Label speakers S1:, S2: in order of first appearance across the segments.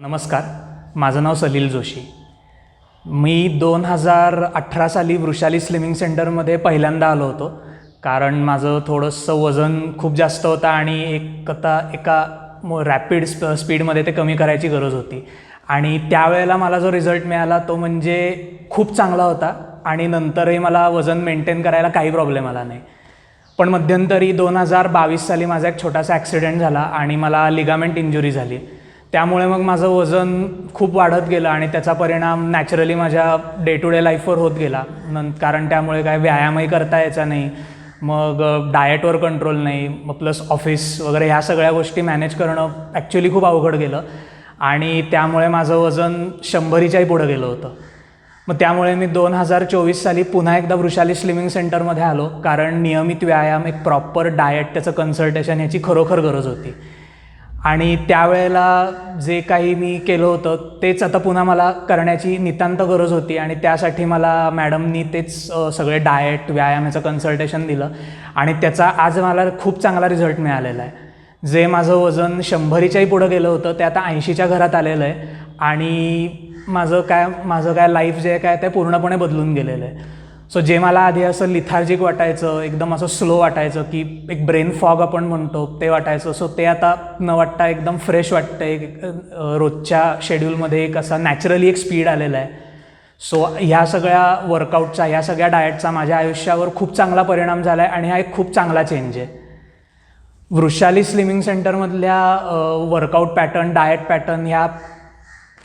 S1: नमस्कार. माझं नाव सलील जोशी. मी दोन हजार अठरा साली वृषाली स्लिमिंग सेंटरमध्ये पहिल्यांदा आलो होतो. कारण माझं थोडंसं वजन खूप जास्त होतं आणि एक आता एका रॅपिड स्प स्पीडमध्ये ते कमी करायची गरज होती. आणि त्यावेळेला मला जो रिझल्ट मिळाला तो म्हणजे खूप चांगला होता आणि नंतरही मला वजन मेंटेन करायला काही प्रॉब्लेम आला नाही. पण मध्यंतरी दोन हजार बावीस साली माझा एक छोटासा ॲक्सिडेंट झाला आणि मला लिगामेंट इंजुरी झाली. त्यामुळे मग माझं वजन खूप वाढत गेलं आणि त्याचा परिणाम नॅचरली माझ्या डे टू डे लाईफवर होत गेला. नं कारण त्यामुळे काय व्यायामही करता यायचा नाही. मग डाएटवर कंट्रोल नाही. मग प्लस ऑफिस वगैरे ह्या सगळ्या गोष्टी मॅनेज करणं ॲक्च्युली खूप अवघड गेलं. आणि त्यामुळे माझं वजन शंभरीच्याही पुढं गेलं होतं. मग त्यामुळे मी दोन हजार चोवीस साली पुन्हा एकदा वृषाली स्लिमिंग सेंटरमध्ये आलो. कारण नियमित व्यायाम एक प्रॉपर डाएट त्याचं कन्सल्टेशन ह्याची खरोखर गरज होती. आणि त्यावेळेला जे काही मी केलं होतं तेच आता पुन्हा मला करण्याची नितांत गरज होती आणि त्यासाठी मला मॅडमनी तेच सगळे डाएट व्यायाम याचं कन्सल्टेशन दिलं आणि त्याचा आज मला खूप चांगला रिझल्ट मिळालेला आहे. जे माझं वजन शंभरीच्याही पुढं गेलं होतं ते आता ऐंशीच्या घरात आलेलं आहे आणि माझं काय माझं काय लाईफ जे काय ते पूर्णपणे बदलून गेलेलं आहे. सो जे मला आधी असं लिथार्जिक वाटायचं एकदम असं स्लो वाटायचं की एक ब्रेन फॉग आपण म्हणतो ते वाटायचं. सो ते आता न वाटता एकदम फ्रेश वाटतं एक रोजच्या शेड्यूलमध्ये एक असा नॅचरली एक स्पीड आलेला आहे. सो ह्या सगळ्या वर्कआउटचा ह्या सगळ्या डाएटचा माझ्या आयुष्यावर खूप चांगला परिणाम झाला आहे आणि हा एक खूप चांगला चेंज आहे. वृषाली स्लिमिंग सेंटरमधल्या वर्कआउट पॅटर्न डाएट पॅटर्न ह्या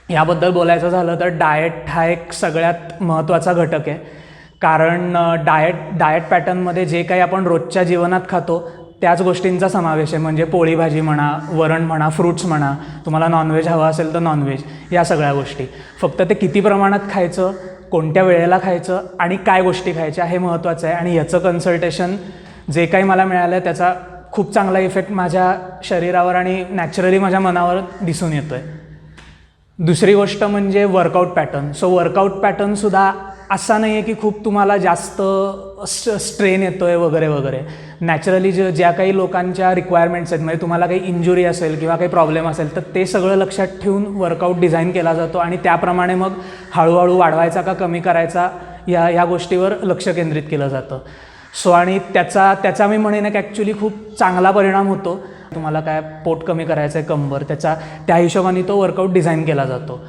S1: याबद्दल बोलायचं झालं तर डाएट हा एक सगळ्यात महत्त्वाचा घटक आहे. कारण डाएट डाएट पॅटर्नमध्ये जे काही आपण रोजच्या जीवनात खातो त्याच गोष्टींचा समावेश आहे. म्हणजे पोळी भाजी म्हणा वरण म्हणा फ्रूट्स म्हणा तुम्हाला नॉनव्हेज हवं असेल तर नॉनव्हेज या सगळ्या गोष्टी. फक्त ते किती प्रमाणात खायचं कोणत्या वेळेला खायचं आणि काय गोष्टी खायच्या हे महत्त्वाचं आहे. आणि याचं कन्सल्टेशन जे काही मला मिळालं आहे त्याचा खूप चांगला इफेक्ट माझ्या शरीरावर आणि नॅचरली माझ्या मनावर दिसून येतो आहे दुसरी गोष्ट म्हणजे वर्कआउट पॅटर्न सो वर्कआउट पॅटर्नसुद्धा असा नाही आहे की खूप तुम्हाला जास्त स्ट स्ट्रेन येतो आहे वगैरे वगैरे. नॅचरली ज ज्या काही लोकांच्या रिक्वायरमेंट्स आहेत म्हणजे तुम्हाला काही इंजुरी असेल किंवा काही प्रॉब्लेम असेल तर ते सगळं लक्षात ठेवून वर्कआउट डिझाईन केला जातो आणि त्याप्रमाणे मग हळूहळू वाढवायचा का कमी करायचा या ह्या गोष्टीवर लक्ष केंद्रित केलं जातं. सो आणि त्याचा त्याचा मी म्हणेन की ॲक्च्युली खूप चांगला परिणाम होतो. तुम्हाला काय पोट कमी करायचं आहे कंबर त्याचा त्या हिशोबाने तो वर्कआउट डिझाईन केला जातो.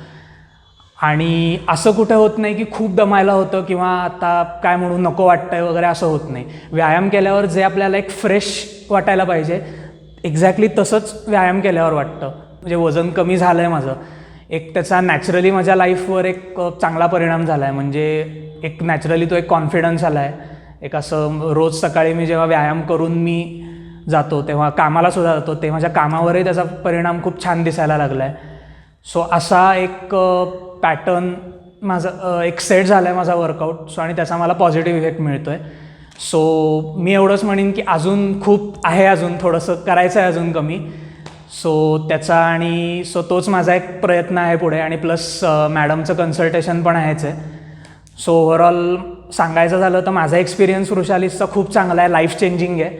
S1: आणि असं कुठं होत नाही की खूप दमायला होतं किंवा आता काय म्हणू नको वाटतंय वगैरे असं होत नाही. व्यायाम केल्यावर जे आपल्याला एक फ्रेश वाटायला पाहिजे एक्झॅक्टली तसंच व्यायाम केल्यावर वाटतं. म्हणजे वजन कमी झालं आहे माझं. एक त्याचा नॅचरली माझ्या लाईफवर एक चांगला परिणाम झाला आहे म्हणजे एक नॅचरली तो एक कॉन्फिडन्स आला आहे एक असं रोज सकाळी मी जेव्हा व्यायाम करून मी जातो तेव्हा कामाला सुद्धा जातो ते माझ्या कामावरही त्याचा परिणाम खूप छान दिसायला लागला आहे सो असा एक पॅटर्न माझा एक सेट झाला आहे माझा वर्कआउट सो आणि त्याचा मला पॉझिटिव्ह इफेक्ट मिळतो आहे सो मी एवढंच म्हणेन की अजून खूप आहे अजून थोडंसं करायचं आहे अजून कमी. सो त्याचा आणि सो तोच माझा एक प्रयत्न आहे पुढे. आणि प्लस मॅडमचं कन्सल्टेशन पण आहेच आहे. सो ओव्हरऑल सांगायचं झालं तर माझा एक्सपिरियन्स वृषालीसचा खूप चांगला आहे. लाईफ चेंजिंग आहे.